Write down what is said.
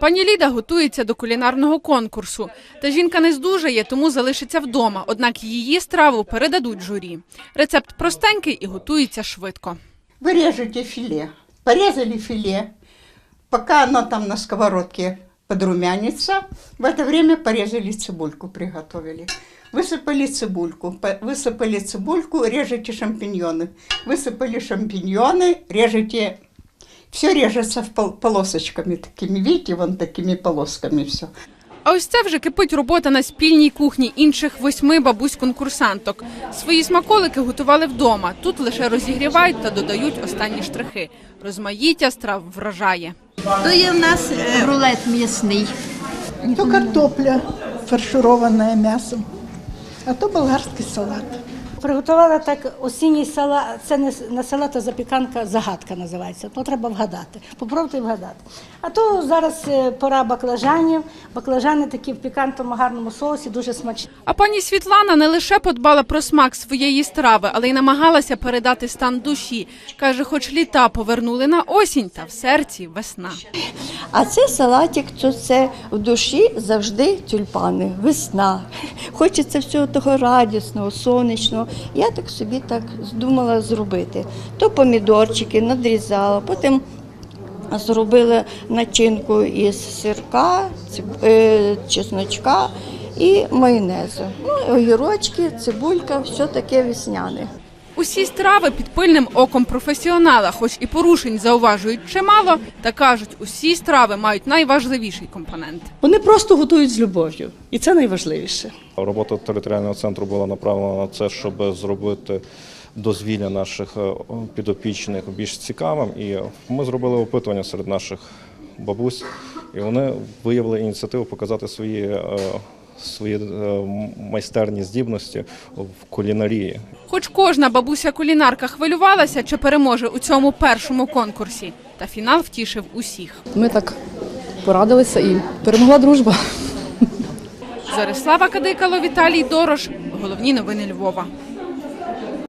Пані Ліда готується до кулінарного конкурсу. Та жінка не здужає, тому залишиться вдома. Однак її страву передадуть журі. Рецепт простенький і готується швидко. Вы режете филе. Порезали филе. Пока оно там на сковородке подрумянится, в это время порезали цибульку, приготовили. Высыпали цибульку, по- высыпали цибульку, режете шампиньоны. Высыпали шампиньоны, режете... все режется в пол- полосочками такими, видите, вон такими полосками все. А ось це вже кипить робота на спільній кухні інших восьми бабусь-конкурсанток. Свої смаколики готували вдома. Тут лише розігрівають та додають останні штрихи. Розмаїття страв вражає. То є в нас е, рулет м'ясний. То картопля фаршированная мясом, а то болгарський салат. Приготувала так осінній салат. Це не, с- не салат, а запіканка, загадка називається. То треба вгадати. Попробуйте вгадати. А то зараз е, пора баклажанів. Баклажани такі в пікантному гарному соусі, дуже смачні. А пані Світлана не лише подбала про смак своєї страви, але й намагалася передати стан душі. Каже, хоч літа повернули на осінь, та в серці весна. А це салатик, то це в душі завжди тюльпани, весна. Хочеться всього того радісного, сонячного. Я так собі так здумала зробити. То помідорчики надрізала, потім зробила начинку із сирка, е, чесночка і майонезу. Ну, огірочки, цибулька, все таке весняне. Усі страви під пильним оком професіонала, хоч і порушень зауважують чимало, та кажуть, усі страви мають найважливіший компонент. Вони просто готують з любов'ю, і це найважливіше. Робота територіального центру була направлена на це, щоб зробити дозвілля наших е, підопічних більш цікавим. І ми зробили опитування серед наших бабусь, і вони виявили ініціативу показати свої, е, свої е, майстерні здібності в кулінарії. Хоч кожна бабуся-кулінарка хвилювалася, чи переможе у цьому першому конкурсі, та фінал втішив усіх. Ми так порадилися і перемогла дружба. Зорислава Кадикало, Віталій Дорош. Головні новини Львова.